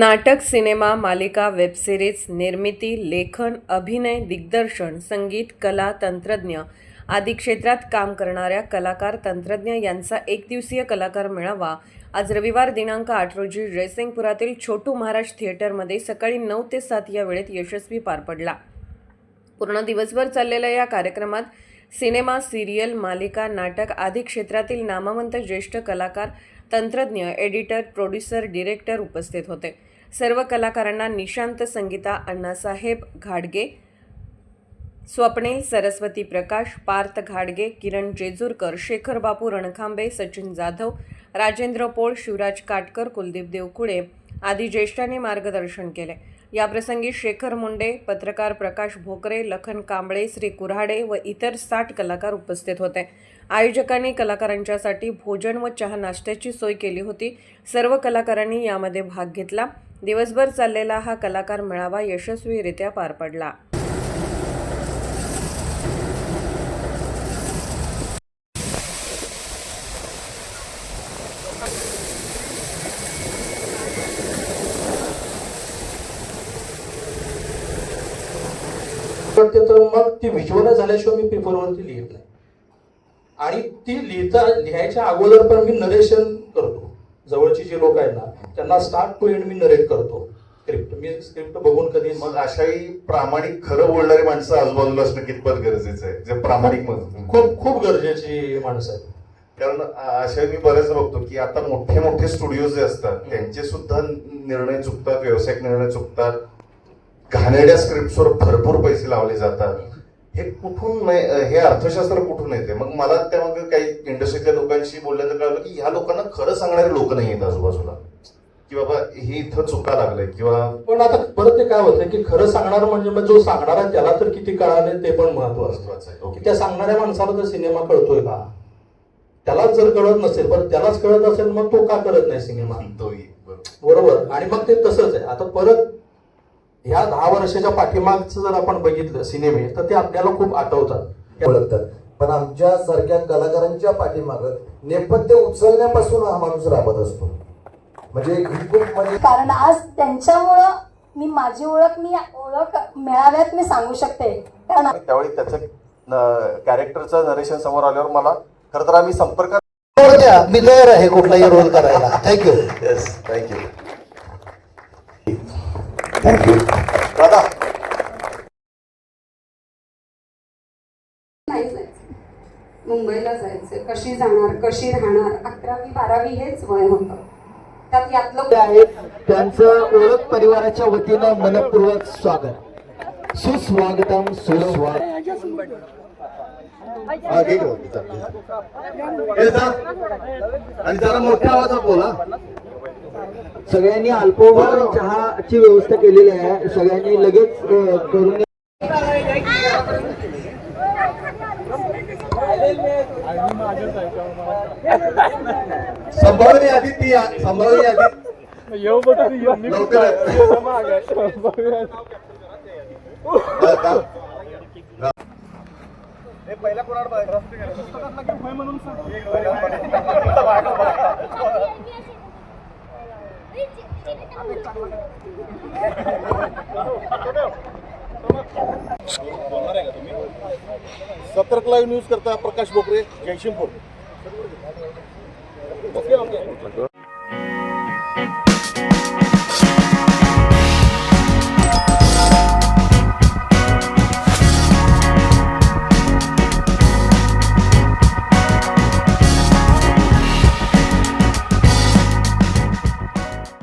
नाटक सिनेमा मालिका वेबसिरीज निर्मिती लेखन अभिनय दिग्दर्शन संगीत कला तंत्रज्ञ आदी क्षेत्रात काम करणाऱ्या कलाकार तंत्रज्ञ यांचा एकदिवसीय कलाकार मेळावा आज रविवार दिनांक आठ रोजी जयसिंगपुरातील छोटू महाराज थिएटरमध्ये सकाळी नऊ ते सात या वेळेत यशस्वी पार पडला. पूर्ण दिवसभर चाललेल्या या कार्यक्रमात सिनेमा सिरियल मालिका नाटक आदी क्षेत्रातील नामवंत ज्येष्ठ कलाकार तंत्रज्ञ एडिटर प्रोड्युसर डिरेक्टर उपस्थित होते. सर्व कलाकारांना निशांत संगीता अण्णासाहेब घाडगे स्वप्नील सरस्वती प्रकाश पार्थ घाडगे किरण जेजूरकर शेखर बापू रणखांबे सचिन जाधव राजेंद्र पोळ शिवराज काटकर कुलदीप देवकुळे आदी ज्येष्ठांनी मार्गदर्शन केले. याप्रसंगी शेखर मुंडे पत्रकार प्रकाश भोकरे लखन कांबळे श्री कुऱ्हाडे व इतर साठ कलाकार उपस्थित होते. आयोजकांनी कलाकारांच्यासाठी भोजन व चहा नाश्त्याची सोय केली होती. सर्व कलाकारांनी यामध्ये भाग घेतला. दिवसभर चाललेला हा कलाकार मेळावा यशस्वीरित्या पार पडला. पण त्याचं मग ती विज्युअल झाल्याशिवाय मी पेपरवरती लिहित नाही. आणि ती लिहिता लिहायच्या अगोदर पण मी नरेशन करतो. जवळची जी लोक आहेत ना त्यांना स्टार्ट टू एंड मी नरेट करतो. स्क्रिप्ट मी स्क्रिप्ट बघून कधी मग अशाही प्रामाणिक खरं बोलणारी माणसं आजूबाजूला असणं कितपत गरजेचं आहे? जे प्रामाणिक खूप खूप गरजेची माणसं आहेत. कारण अशा मी बरेच बघतो की आता मोठे मोठे स्टुडिओ जे असतात त्यांचे सुद्धा निर्णय चुकतात व्यावसायिक निर्णय चुकतात. घाणेरड्या स्क्रिप्टवर भरपूर पैसे लावले जातात. हे कुठून नाही- हे अर्थशास्त्र कुठून येते? मग मला त्यामध्ये काही इंडस्ट्रीतल्या लोकांशी बोलल्यानंतर कळलं की ह्या लोकांना खरं सांगणारे लोक नाही आहेत आजूबाजूला. की बाबा हे इथं चुका लागलंय किंवा पण आता परत ते काय होतं की खरं सांगणार म्हणजे मग जो सांगणारा त्याला तर किती कळाले ते पण महत्वाचं आहे. की त्या सांगणाऱ्या माणसाला तर सिनेमा कळतोय का? त्यालाच जर कळत नसेल पण त्यालाच कळत असेल मग तो का करत नाही सिनेमा. बरोबर. आणि मग ते तसंच आहे. आता परत ह्या दहा वर्षाच्या पाठीमागचं जर आपण बघितलं सिनेमे तर ते आपल्याला खूप आठवतात. ओळखतात. पण आमच्या सारख्या कलाकारांच्या पाठीमाग नेपथ्य उचलण्यापासून हा माणूस राबत असतो. म्हणजे खूप कारण आज त्यांच्यामुळं मी माझी ओळख मी ओळख मेळाव्यात मी सांगू शकते. कारण त्यावेळी त्याचं कॅरेक्टरचं नरेशन समोर आल्यावर मला खरं तर आम्ही संपर्क मी तयार आहे कुठलाही रोल करायला. थँक्यू येस थँक्यू थँक्यू दादा नाही जायचं मुंबईला जायचं कशी जाणार कशी राहणार? अकरावी बारावी हेच वय होतं. त्यात यातलं आहेत त्यांचं ओळख परिवाराच्या वतीनं मनपूर्वक स्वागत. सुस्वागतम सुस्वागत. आणि जरा मोठ्या आवाजात बोला. सगळ्यांनी अल्पोवर चहाची व्यवस्था केलेली आहे सगळ्यांनी लगेच करून संभावनी आधी ती संभावनी आधी. जा, जा. जा. सतर्क लाईव्ह न्यूज करता प्रकाश बोकरे जयशिंगपूर.